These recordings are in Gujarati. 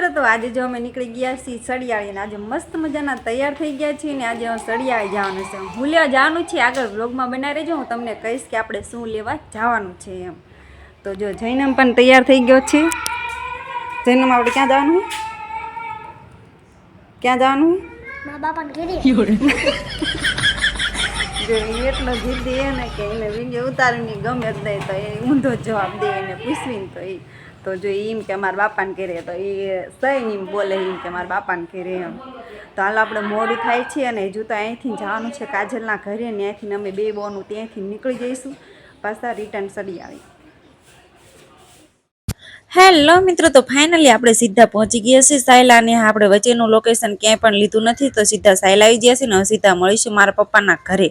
મિત્રો તો આજે જો અમે નીકળી ગયા છીએ સળિયાળી ને આજે મસ્ત મજાના તૈયાર થઈ ગયા છીએ ને આજે સળિયાળી જવાનું છે. હું લેવા જવાનું છે આગળ વ્લોગમાં બનાવી રહેજો. હું તમને કહીશ કે આપણે શું લેવા જવાનું છે એમ. તો જો જૈનમ પણ તૈયાર થઈ ગયો છે. જૈનમ આપણે ક્યાં જવાનું ક્યાં જવાનું મા બાપાને ઘરે જો એટલો જીદી એને ને કે એને વીડિયો ઉતારીને ગમે જ નહીં તો એ ઊંધો જવાબ દે એને પૂછવીને તો એ તો જો એમ કે મારા બાપાને ઘરે, તો એ સહી એમ બોલે એમ કે મારા બાપાને ઘરે એમ. તો હાલ આપણે મોડું થાય છે અને હજુ તો અહીંથી જવાનું છે કાજલના ઘરે ને અહીંથી અમે બે બોનું ત્યાંથી નીકળી જઈશું. પાછા રિટર્ન સડી આવી. હેલો મિત્રો, તો ફાઇનલી આપણે સીધા પહોંચી ગયા છીએ સાયલા અને આપણે વચ્ચેનું લોકેશન ક્યાંય પણ લીધું નથી, તો સીધા સાયલા આવી ગયા છે ને સીધા મળીશું મારા પપ્પાના ઘરે.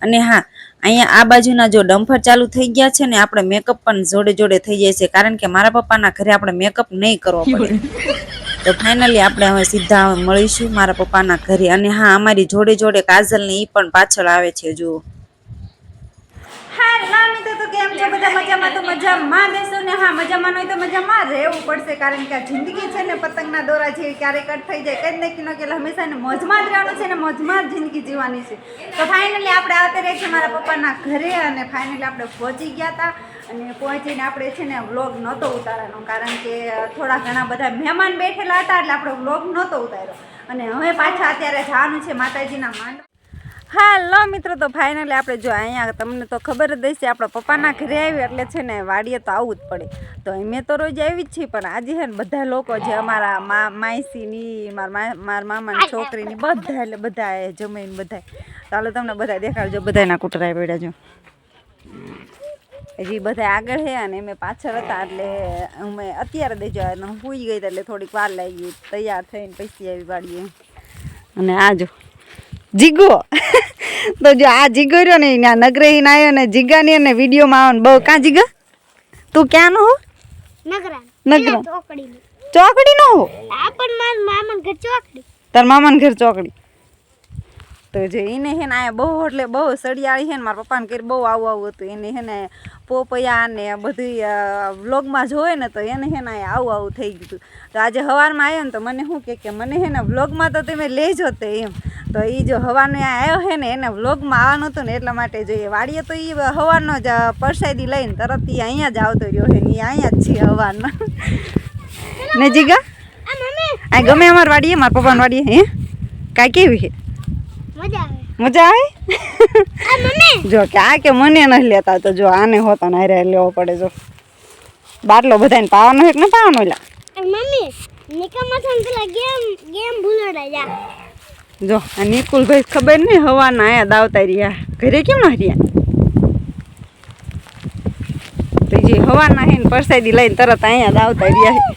અને હા, અહીંયા આ બાજુના જો ડમ્ફર ચાલુ થઈ ગયા છે ને આપણે મેકઅપ પણ જોડે જોડે થઈ જાય છે, કારણ કે મારા પપ્પાના ઘરે આપણે મેકઅપ નહીં કરવો પડે. તો ફાઇનલી આપણે હવે સીધા મળીશું મારા પપ્પાના ઘરે. અને હા, અમારી જોડે જોડે કાજલ ને ઈ પણ પાછળ આવે છે, જુઓ. હા મિત્રો તો કેમ છો? બધા મજામાં તો મજામાં દેશો ને. હા, મજામાં હોય તો મજામાં રહેવું પડશે, કારણ કે આ જિંદગી છે ને પતંગના દોરા જેવી ક્યારેક કટ થઈ જાય. કંઈ નક્કી ન કે હંમેશા ને મોજમાં જ રહેવાનું છે ને મોજમાં જ જિંદગી જીવવાની છે. તો ફાઇનલી આપણે આવતા રહીએ છીએ મારા પપ્પાના ઘરે અને ફાઇનલી આપણે પહોંચી ગયા હતા અને પહોંચીને આપણે છે ને વ્લોગ નહોતો ઉતારવાનો, કારણ કે થોડા ઘણા બધા મહેમાન બેઠેલા હતા એટલે આપણે વ્લોગ નહોતો ઉતાર્યો. અને હવે પાછા અત્યારે જવાનું છે માતાજીના માંડ હાલો મિત્રો, તો ફાઇનલી આપણે જો અહીંયા તમને તો ખબર જ હશે, આપણા પપ્પાના ઘરે આવી એટલે છે ને વાડીએ તો આવવું જ પડે. તો અમે તો રોજ આવી જ છીએ, પણ આજે છે ને બધા લોકો જે અમારા મા માયસીની મારા મારા મામાની છોકરીની બધા એટલે બધા જમીન બધા ચાલો તમને બધા દેખાડજો બધાના કૂટરા પડ્યા જો. હજી બધા આગળ છે અને અમે પાછળ હતા એટલે અમે અત્યારે દેજો અને હું પૂઈ ગઈ એટલે થોડીક વાર લાગી, તૈયાર થઈને પછી આવી વાડીએ. અને આ જો. જીગો તો જો આ જીગો રહ્યો ને ત્યાં નગરહીન આવ્યો ને જીગાની અને વિડીયોમાં આવે ને બહુ. કાં જીગા? તું ક્યાંનો હો? નગરા. નગરા. ચોકડી નો હો? તાર મામાને ઘર ચોકડી. તો જે એને હે ને બહુ એટલે બહુ સળિયાળી છે ને મારા પપ્પાને ઘર બહુ આવું આવું હતું. એને હે ને પોપૈયા ને બધું વ્લોગમાં જોવે ને તો એને હે ને આવું આવું થઈ ગયું હતું. તો આજે સવારમાં આવ્યો ને તો મને શું કે મને હે ને વ્લોગમાં તો તમે લેજો તે એમ. તો એ જો હવાનો આવ્યો છે ને એને વ્લોગમાં આવવાનું હતું ને એટલા માટે જોઈએ વાડીએ તો એ હવાનો જ પરસાદી લઈને તરત એ અહીંયા જ આવતો રહ્યો છે એ અહીંયા જ છે હવાનો. ને જીગા? આ ગમે અમાર વાડીએ મારા પપ્પાની વાડીએ હે? કાંઈ કેવી છે? મજા આવે. મજા આવે? જો કે આ કે મને નથી લેતા તો જો આને હોતા ને હારે લેવો પડે જો. બાટલો બધાને પાવાનો છે કે ન પાવાનો એટલે મમ્મી નિકામાં થઈને પેલા ગેમ ગેમ ભૂલડા જા. જો, આ નિકુલભાઈ ખબર નહીં હવાના આયા દાવતા રહ્યા. ઘરે કેમ ન રહ્યા? તો જે હવાના હે ને પરસાદી લઈને તરત અહીંયા દાવતા રહ્યા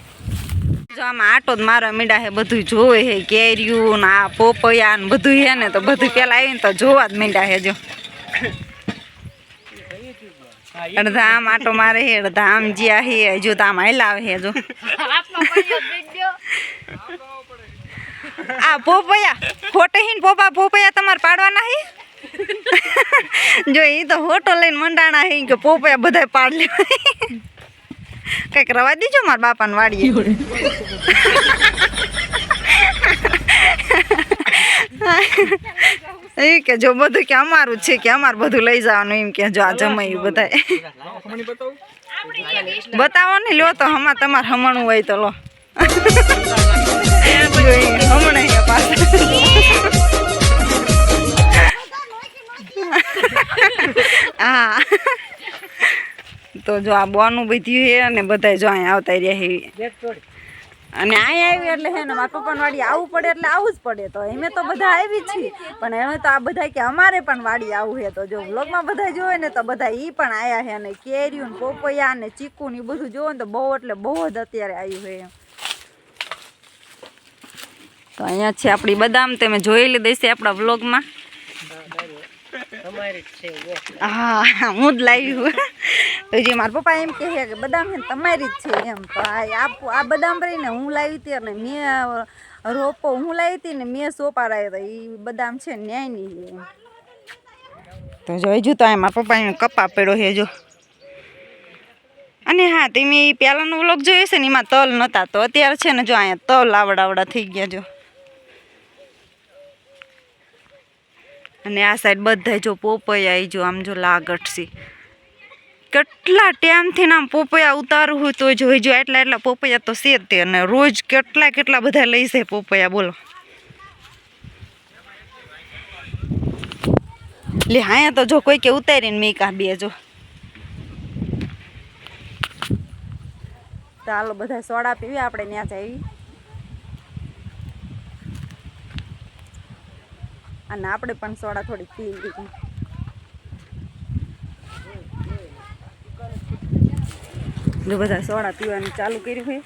જો, આમાં આટો જ મારવા મીડા હે બધું જોવે હે કેરીયું ને આ પોપૈયા ને બધું હે ને, તો બધું પેલા આવીને તો જોવા જ મીંડા હે, જો. અડધા આમ આટો મારે હે, અડધા આમ જ્યાં હે, હજુ તો આમ આવે હે, જો. આ પોપૈયા ખોટે હિન પોપા પોપૈયા તમારે પાડવાના હે? જો એ તો હોટો લઈને મંડાણા હે કે પોપૈયા બધાય પાડ લે. કંઈક રવા દીજો મારા બાપાને વાડીએ. એ કે જો બધું કે અમારું છે કે અમારે બધું લઈ જવાનું એમ કે જો આ જમાયું બધાય. બતાવો ને લો તો હમણાં તમારે હમણું હોય તો લો. તો જો આ બોનું બધું છે અને બધા જો અહીંયા આવતા રહ્યા છે. અને અહીંયા આવી એટલે હે ને, મારા પપ્પાની વાડી આવવું પડે એટલે આવવું જ પડે તો. અમે તો બધા આવી છીએ. પણ હવે તો આ બધા કે અમારે પણ વાડી આવું છે. તો જો વ્લોગમાં બધા જોવે ને તો બધા એ પણ આવ્યા છે અને કેરીયું ને પોપૈયા ને ચીકુ ને બધું જોવે ને તો બહુ એટલે બહુ જ અત્યારે આવ્યું છે એમ. તો અહીંયા છે આપણી બદામ તમે જોઈ લીધી છે આપણા વ્લોગમાં. હા હું જ લાવી હું તો જે મારા પપ્પા એમ કહે કે બદામ છે તમારી જ છે એમ. તો આ બદામ રહીને હું લાવી હતી અને મેં રોપો હું લાવી હતી ને મેં સોપા લાવ્યા એ બદામ છે ન્યાય ન્યાયની તો જોઈજો તો મારા પપ્પા એને કપા પડ્યો છે જો. અને હા તમે પહેલાનો વ્લોગ જોયો છે ને એમાં તલ નહોતા તો અત્યારે છે ને જો અહીંયા તલ આવડાવડા થઈ ગયા જો. અને આ સાઈડ બધા જો પોપૈયા આવી જો, આમ જો લાગટસી કેટલા ટાઈમથી આમ પોપૈયા ઉતારવું હોય તો જોઈ જો એટલા એટલા પોપૈયા તો છે તે. અને રોજ કેટલા કેટલા બધા લઈ છે પોપૈયા, બોલો. લે હા તો જો કોઈ કે ઉતારીને મેં કા બે જો. ચાલો બધા સોડા પીવી, આપણે ત્યાં જઈ અને આપણે પણ સોડા થોડી પી લીધી. જો બધા સોડા પીવાનું ચાલુ કર્યું છે.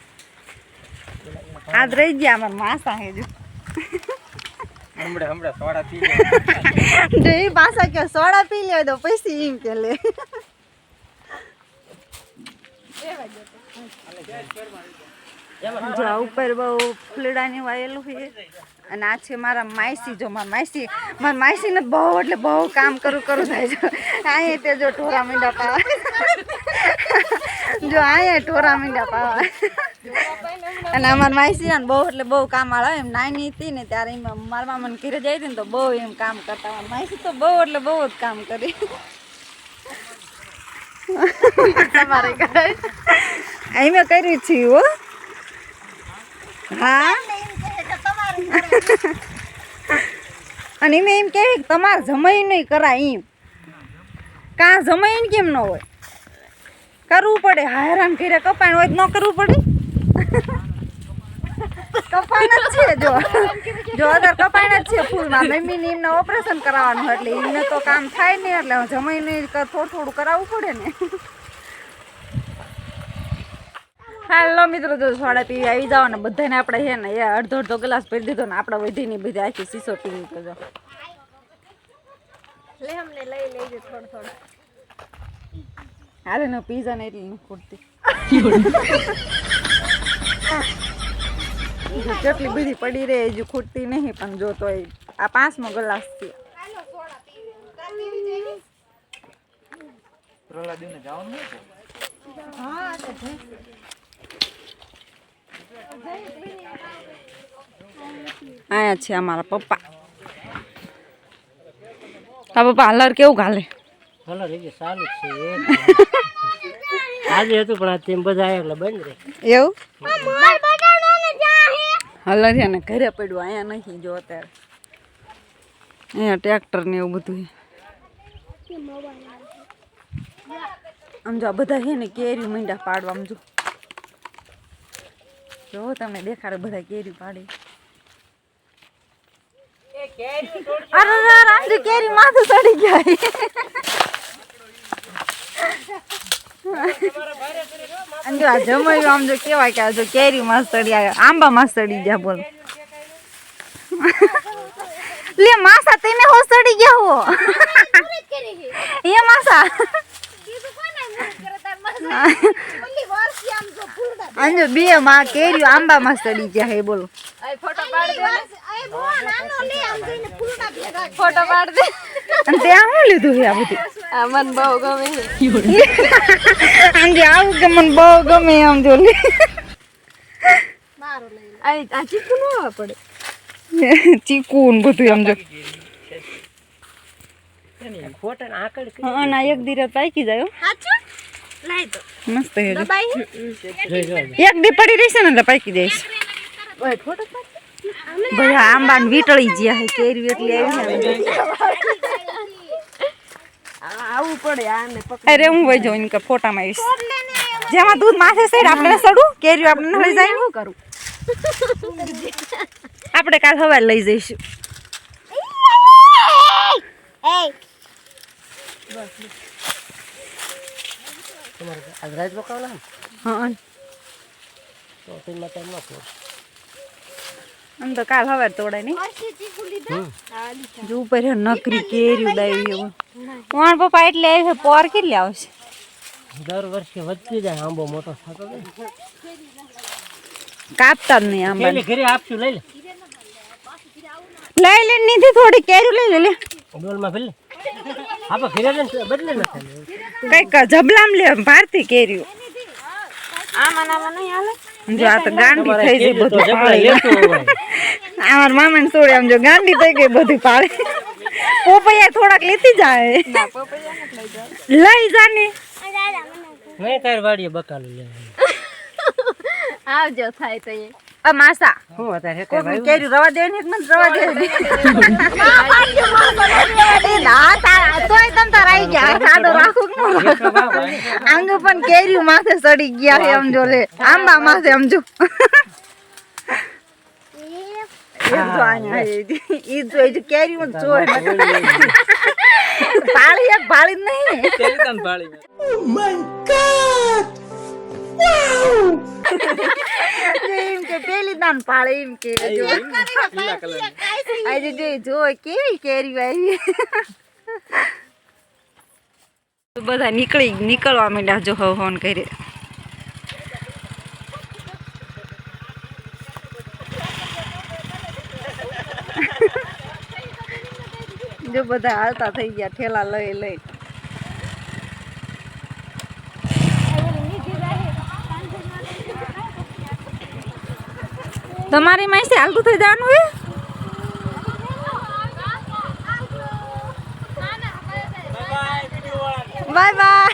આજ રહી ગયા અમારા માસા હે જો. જો એ પાછા કે સોડા પી લે તો પછી એમ કે લે. જો ઉપર બહુ ફૂલડાની વાયેલું છે. અને આ છે મારા માયસી જો મારા માયસી મારા માયસીને બહુ, એટલે બહુ કામ કરું કરું થાય છે. અહીંયા તે જો ઢોરા મીંડા પાવા. જો અહીંયા ઢોરા મીંડા પાવા. અને અમારા માયસી ને બહુ, એટલે બહુ કામ વાળા એમ નાની હતી ને ત્યારે એમ મારા મામાને ઘીરે જાય હતી ને તો બહુ એમ કામ કરતા. મારા માયસી તો બહુ, એટલે બહુ જ કામ કરી. તમારે ઘરે. અહીં મેં કર્યું છે હો. હા? અને એમ એમ કહે, તમારે જમાઈ કરાય એમ. કાં જમાઈ ને કેમ ન હોય? કરવું પડે. હેરાન કર્યા કપાણ હોય ન કરવું પડે. કપાણ જ છે જો. જો અધર કપાણ જ છે ફૂલમાં. મમ્મીને એમને ઓપરેશન કરાવવાનું એટલે એમને તો કામ થાય નહીં એટલે જમાઈ નહીં થોડું થોડું કરાવવું પડે ને. હાલો મિત્રો જો સોડા પીવી આવી જાવ ને બધાને આપણે છે ને એ અડધો અડધો ગ્લાસ ભરી દીધો ને આપણે વધીની બધી આખી શીશો પીવી લીધો જો. લે અમને લઈ લેજો થોડું થોડું. હાલે ને પીઝા ને એટલી ખૂટતી. કેટલી બધી પડી રહે હજુ ખૂટતી નહીં પણ જો તો આ પાંચમો ગ્લાસ છે. પ્રહલાદીને જવાનું હા છે? આયા છે અમારા પપ્પા. આ પપ્પા હલર કેવું ઘાલે હલર એ સારું છે આજે હતું પણ આ તેમ બધા એટલે બંધ રહે. એવું? માર ને જા હલર છે ને ઘરે પડ્યું અહીંયા નહીં જો અત્યારે. અહીંયા ટ્રેક્ટર ને એવું બધું છે. આમ જો આ બધા છે ને કેરી મીંડા પાડવા આમ જો. જો તમને દેખાડે બધા કેરી પાડી. અરે અરે, અરે, આમ જો કેરી માથું ચડી ગયા અને જો આ જમાયું આમ જો કેવાય કે આ જો કેરી માં ચડી આવ્યા આંબા માં ચડી ગયા બોલો. લે માસા તમે હો ચડી ગયા હો. એ માસા. અંજો બે માં કેરી આંબા માં સડી ગયા હે બોલો. ફોટો પાડ દે અને ત્યાં શું લીધું છે આ બધું? મન બહુ ગમે આમ આવું કે મને બહુ ગમે આમ જો લે. આ ચીકુ નો પડે? ચીકુ ને બધું આમ જો. આકડ ના એક દીરે પાકી જાય હો. સાચું મસ્ત એક દી પડી રહેશે ને એટલે પાકી જઈશ ભાઈ આંબા ને વીટળી ગયા હે કેરી એટલી આવી આવું પડે આને અરે હું વઈ જાઉં એની ફોટામાં આવીશ. જેમાં દૂધ માથે સાઈડ આપણે સડું કેરી આપણે લઈ જાય. શું કરું? આપણે કાલ સવારે લઈ જઈશું. તમારે આજ રાત રોકાવાના હા તો તેમાં ટાઈમ ન થયો આમ તો કાલ હવે તોડાય નહીં. જો ઉપર નકરી કેરી દાવી એવું કોણ પપ્પા એટલે આવી પોર કેટલી આવશે? દર વર્ષે વધતી જાય આંબો મોટો થતો જાય. કાપતા જ નહીં આંબા પેલી ઘરે આપશું લઈ લે. લઈ લે નીથી થોડી કેરી લઈ લે લે. ડોલમાં ભલે આપણે ઘરે બદલે ન થાય કંઈક જબલામ લે ભારતી જો આ તો ગાંડી થઈ ગઈ બધું અમાર મામા ને સોડે આમ જો ગાંડી થઈ ગઈ બધું પાડે પોપૈયા થોડાક લેતી જાય. લઈ જાને મેં તાર વાડીએ બકાલું લેવાનું આવજો થાય તો એ. અ હું અત્યારે કોક રવા દે ને રવા દે એ ના તારા તોય તમ તાર આવી ગયા. સાદો રાખું કે આંગ પણ કેરી માથે સડી ગયા છે સમજો જો લે. આંબા માથે સમજો કેવી કેરી આવી. બધા નીકળી નીકળવા માંડ્યા જો હવ ફોન કરી જો બધા હાલતા થઈ ગયા, ઠેલા લઈ લઈ. તમારી માસી હાલતું થઈ જવાનું હે બાય બાય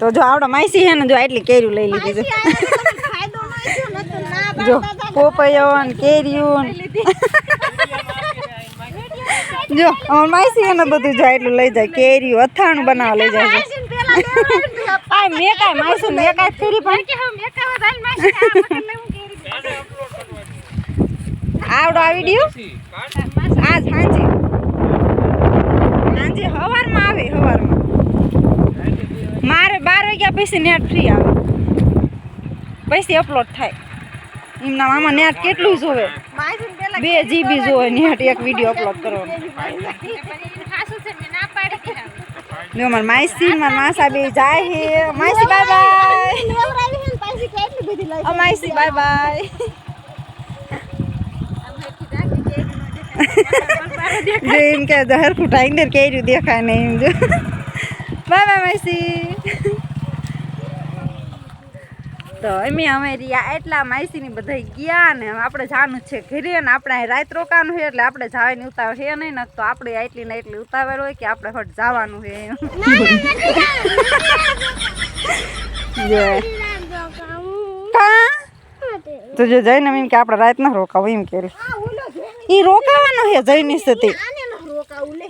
તો જો આવડો માસી હે ને જો આટલી કેરીઓ લઈ લીધી જો જો પોપૈયો ને જો અમાર માસી એને બધું જો એટલું લઈ જાય, કેરીઓ, અથાણું બનાવવા લઈ જાય છે. આ પણ આવડો આ વીડિયો? આજ હાંજે હાંજે હવારમાં આવે, હવારમાં. મારે બાર વાગ્યા પછી નેટ ફ્રી આવે. પછી અપલોડ થાય. એમના મામા નેટ કેટલું જોવે? બે જીબી જોવે નેટ એક વીડિયો અપલોડ કરવાનો. જો મારા માસી મારા માસા બે જાય હે. માસી બાય બાય માસી બાય બાય એમ કે હરખું ટાઈગર કેર્યું દેખાય નહીં જો. બાય બાય માસી તો એમ અમે રહ્યા એટલા માસીની બધા ગયા ને આપણે જવાનું છે ઘરે ને આપણે રાત રોકાવાનું છે એટલે આપણે જવાની ઉતાવળ છે નહીં ને તો આપણે એટલી ને એટલી ઉતાવળ હોય કે આપણે હટ જવાનું છે તો. જો જઈને એમ કે આપણે રાત ના રોકાવું એમ કે એ રોકાવાનું છે જઈની સતી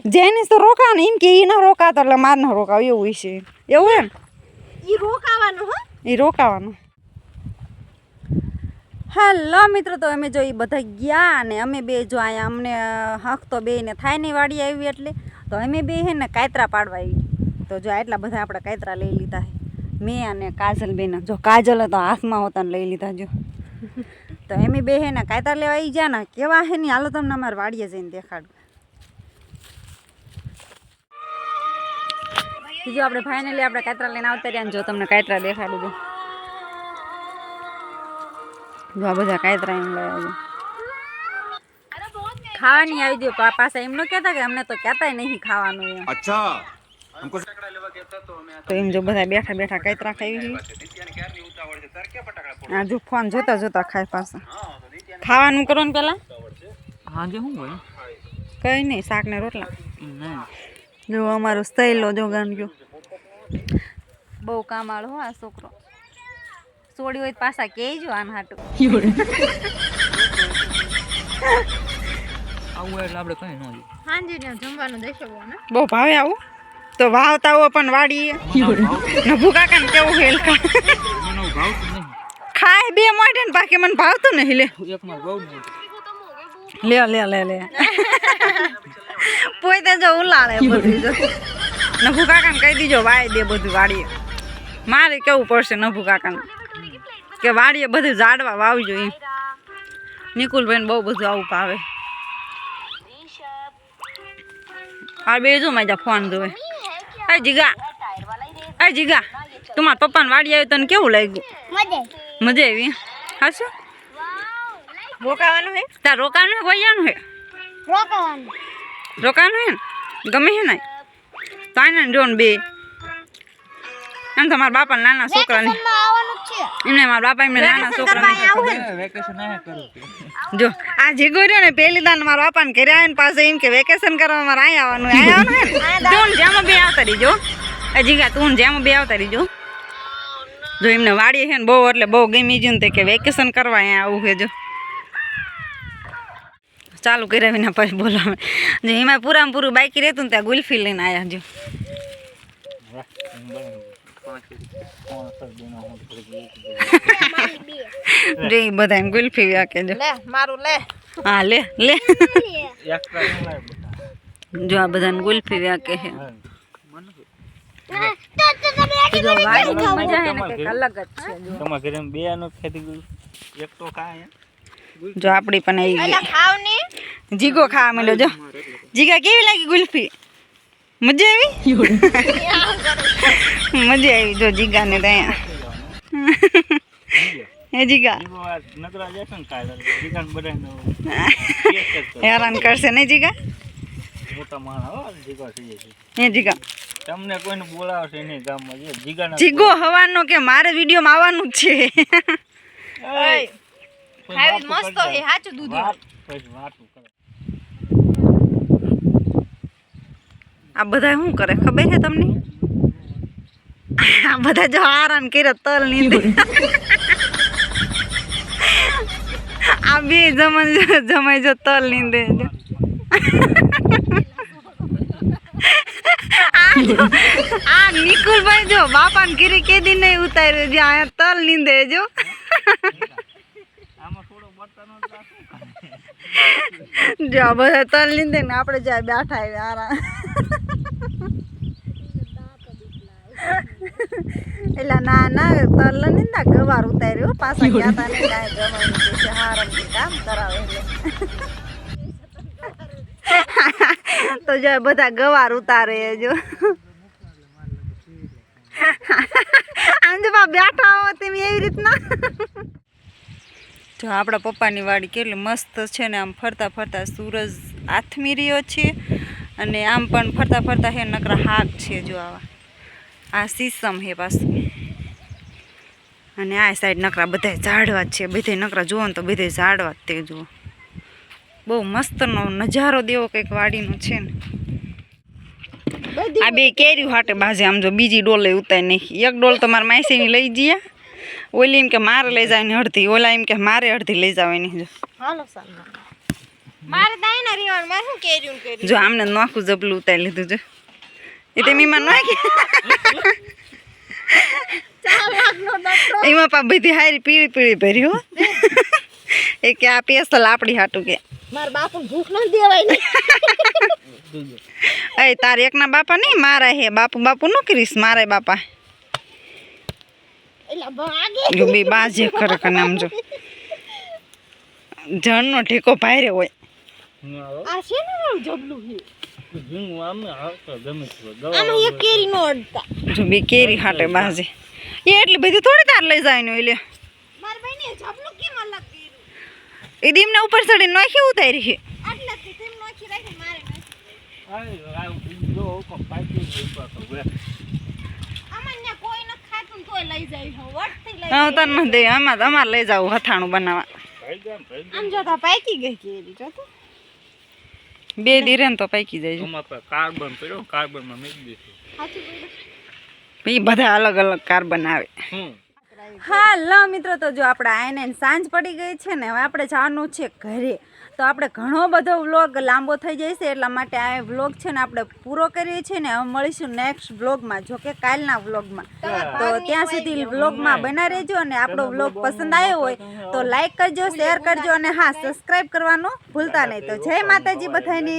જઈની તો રોકાવાનું એમ કે એ ન રોકાતો એટલે માર ન રોકાવ એવું છે. એવું એમ? ઈ રોકાવાનું હો. એ રોકાવાનું. હેલો મિત્રો તો અમે જો એ બધા ગયા ને અમે બે જો અહીંયા અમને હક તો બે ને થાય નહીં વાડી આવી એટલે. તો અમે બે હે ને કાયતરા પાડવા આવી. તો જો એટલા બધા આપણે કાયતરા લઈ લીધા છે મેં અને કાજલ બેન જો કાજલ તો હાથમાં હોતા ને લઈ લીધા જો. તો એમ બે હે ને કાયતરા લેવા આવી ગયા ને કેવા હે ને હાલો તમને અમારે વાડીએ જઈને દેખાડું. જો આપણે ફાઇનલી આપણે કાતરા લઈને આવતા રહ્યા જો તમને કાતરા દેખાડી દઉં જો આ બધા કાતરા એમ લઈ આવ્યો ખાવાની આવી દઉં પાછા એમ ન કહેતા કે અમને તો કહેતાય નહીં ખાવાનું એમ. અચ્છા. તો એમ જો બધા બેઠા બેઠા કાતરા ખાઈ આ જો ફોન જોતા જોતા ખાય પાસે ખાવાનું કરો ને પેલા? હાજે શું હોય? કઈ નહીં શાક ને. રોટલા જો અમારો સ્ટાઈલો જો ગણજો બહુ કામાળો હો આ છોકરો. સોડી હોય તો પાછા કહેજો આન હાટું. આવું એટલે આપણે કઈ ન જોઈએ. હાંજે ને જમવાનું દેશો ને. બહુ ભાવે આવું. તો વાવતા હો પણ વાડીએ. નભુ કાકા ને કેવું હેલ ખાય બે મોઢે ને બાકી મને ભાવતું નહીં લે. લે લે લે લે. પોતે જો ઉલાળે બધું જો નભુ કાકાને કહી દીજો વાળી દે બધું વાડીએ. મારે કેવું પડશે નભુ કાકાને? કે વાડીએ બધું ઝાડવા વાવજો એમ નિકુલભાઈને બહુ બધું આવું ભાવે. આ બે જો માજા ફોન જોવે. એ જીગા. એ જીગા તમારા પપ્પાને વાડી આવ્યું તને કેવું લાગ્યું? મજા આવી હાશું રોકાવાનું હે? તાર રોકાવાનું હે કોઈ જાનું હે? રોકાવાનું. રોકાવાનું હે ને? ગમે છે ને તો આને જો ને બે. એમ તો મારા બાપા નાના છોકરાને આવવાનું એમને મારા બાપા એમને નાના છોકરાને વેકેશન ના કરું કે. જો આ જીગો રહ્યો ને પેલી દાન મારા બાપાને ઘરે આવીને પાસે એમ કે વેકેશન કરવા મારે અહીં આવવાનું અહીં આવવાનું તું જેમાં બે આવતા રહીજો એ જીગા તું જેમ જેમાં બે આવતા રહીજો જો. એમને વાડીએ છે ને બહુ એટલે બહુ ગમી ગયું ને તે કે વેકેશન કરવા અહીંયા આવું છે જો. ચાલુ કર્યા વિના પછી બોલાવે જો એમાં પૂરામાં પૂરું બાકી રહેતું ને ત્યાં ગુલ્ફી લઈને આવ્યા જો જો એ બધા એમ ગુલ્ફી વ્યાકે જો લે મારું લે હા લે લે એક્સ્ટ્રા ન લાગે બધા જો આ બધાને ગુલ્ફી વ્યાકે છે તો તો તમે જો વાડીની મજા છે ને કંઈક અલગ જ છે જો તમારા ઘરે બે નો ખેતી ગયું એક તો ખાય જો આપણી પણ આવી ગઈ. ને. જીગો ખાવા માંડ્યો જો. જીગા કેવી લાગી ગુલ્ફી? મજા આવી? મજા આવી જો ત્યાં હે જીગા? ને હેરાન કરશે માણસ હો જીગા? થઈ જાય હે જીગા? તમને કોઈને બોલાવશે નહીં ગામમાં જીગો હવાનો કે મારે વિડીયોમાં આવવાનું જ છે? ખાવી મસ્ત હે સાચું દૂધ આ બધા શું કરે ખબર છે તમને? આ બધા જો આરામ કર્યો તલ નીંદે. આ બે જમાઈ જમાઈ જો તલ નીંદે. આ નિકુલભાઈ જો બાપાને કીરી કેદી નહીં ઉતાર્યો જ્યાં આ તલ નીંદે જો આમાં થોડો બર્તનો જ રાખો. જો બધા તલ લીધે ને આપણે જ્યાં બેઠા આવ્યા આરામ એટલે ના ના, તલ નિંદા ગવાર ઉતાર્યો પાછા ગયા તા ને કામ કરાવે તો જો બધા ગવાર ઉતારે જો. જો બેઠા હો, તેમ એવી રીતના. જો આપણા પપ્પાની વાડી કેટલી મસ્ત છે ને આમ ફરતા ફરતા સૂરજ આથમી રહ્યો છે અને આમ પણ ફરતા ફરતા હે નકરા હાક છે જો આવા. આ સીસમ હે પાછું. અને આ સાઈડ નકરા બધા ઝાડવા જ છે. બધે નકરા જુઓ ને તો બધે ઝાડવા જ તે જુઓ. બહુ મસ્તનો નજારો દેવો કંઈક વાડીનો છે ને. આ બે કેરી હાટે બાજે આમ જો બીજી ડોલે ઉતારી નાખી. એક ડોલ તો મારા માસીની લઈ જઈએ ઓલી એમ કે મારે લઈ જવાની અડધી ઓલા એમ કે મારે અડધી લઈ જવાની જો. હાલો મારે શું કેર્યું કર્યું જો આમને નોખું જબલું ઉતારી લીધું જો. એ તે મીમાં નાખી એમાં પા બધી હારી પીળી પીળી ભરી હો. એ કે આ પેસ્ટલ આપણી હાટું કે. મારા બાપુ ભૂખ ન દેવાય ને. એ તારે એકના બાપા નહીં મારા હે. બાપુ બાપુ નો કરીશ મારા બાપા. જો બે બાજે કરે કને આમ જો. જણનો ઠેકો ભારે હોય. આ છે ને જબલું છે? કેરી નો અડતા જો બે કેરી હાટે બાજે. એ એટલી બધી થોડી તાર લઈ જાય ને એટલે મારા ભાઈ ને જબલું કેમ અલગ કર્યું? એ દીમને ઉપર ચડી નાખી ઉતારી છે. લઈ જાય છે વટથી લઈ હું તને દે અમાર તો લઈ જવું હથાણું બનાવવા. આમ જો તો પાકી ગઈ કેરી જોતો બે દીરે તો પાકી જાય ગામ કાર્બન પડ્યો કાર્બનમાં મેક દીધું સાચું પડ્યો એ બધા અલગ અલગ કાર્બન આવે હા હાલો મિત્રો તો જો આપણે આઈને સાંજ પડી ગઈ છે ને હવે આપણે જવાનું છે ઘરે. તો આપણે ઘણો બધો વ્લોગ લાંબો થઈ જશે એટલા માટે આ વ્લોગ છે ને આપણે પૂરો કરીએ છીએ ને હવે મળીશું નેક્સ્ટ વ્લોગમાં. જો કે કાલના વ્લોગમાં. તો ત્યાં સુધી વ્લોગમાં બના રહેજો અને આપણો વ્લોગ પસંદ આવ્યો હોય તો લાઈક કરજો શેર કરજો અને હા સબસ્ક્રાઈબ કરવાનું ભૂલતા નહીં. તો જય માતાજી બધાને.